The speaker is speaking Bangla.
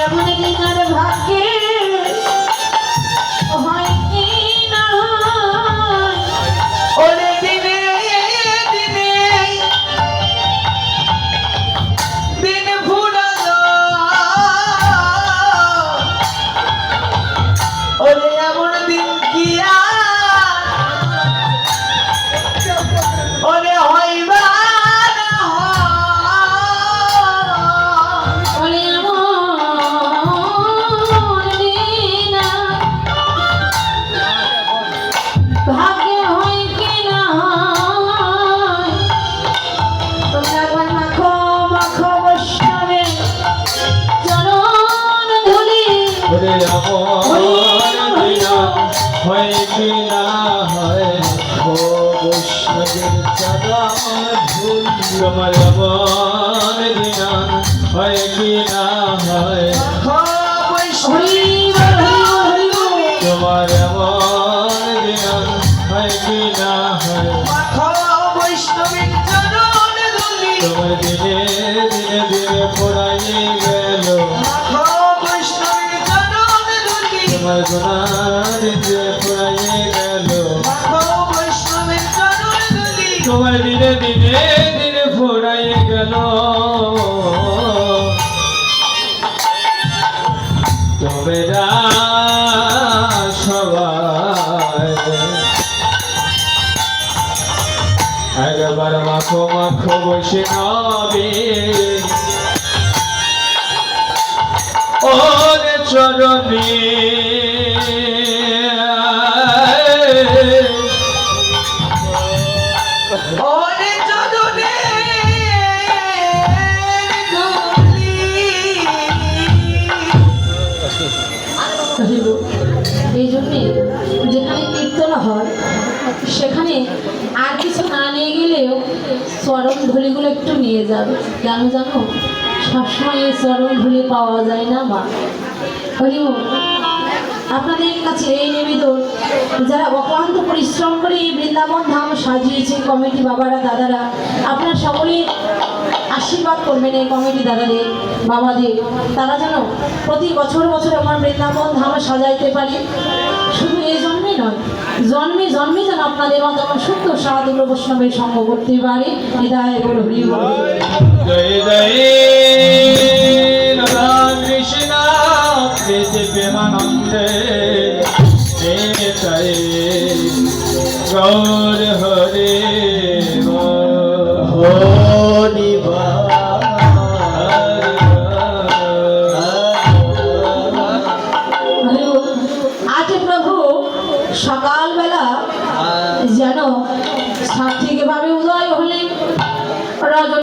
এমন কি কার ভাগ্যে আমার হয় কি না হয় ও বৈষ্ণবের চরণ ধুল তোমার আমার বিনা হয় কি না হয় তোমার আমার বিনা হয় হয় তোমার দিনে দিনে দিনে পড়াই গেল। তোমরা সবাই। একবার মাখো মাখো বসে নবে ওর চরণে। হরি এই জন্যে যেখানে কীর্তন হয়, সেখানে আর কিছু না নিয়ে গেলেও চরণ ধুলিগুলো একটু নিয়ে যাবে কেন জানো, সবসময় এই চরণ ধুলি পাওয়া যায় না, মা হরি বল। আপনাদের কাছে এই নিবেদন, যারা অক্লান্ত পরিশ্রম করে এই বৃন্দাবন ধাম সাজিয়েছে, কমিটি বাবারা, দাদারা, আপনারা সকলেই আশীর্বাদ করবেন এই কমিটি দাদাদের, বাবাদের। তারা যেন প্রতি বছর বছর আমার বৃন্দাবন ধাম সাজাইতে পারি। শুধু এই জন্মে নয়, জন্মে জন্মে যেন আপনাদের মতো আমার শুদ্ধ সাধু বৈষ্ণবের সঙ্গ করতে পারি। হৃদয় বল, হরি কৃষ্ণ গৌর সকালবেলা যেন সাত্বিকভাবে উদয় হলে রজনী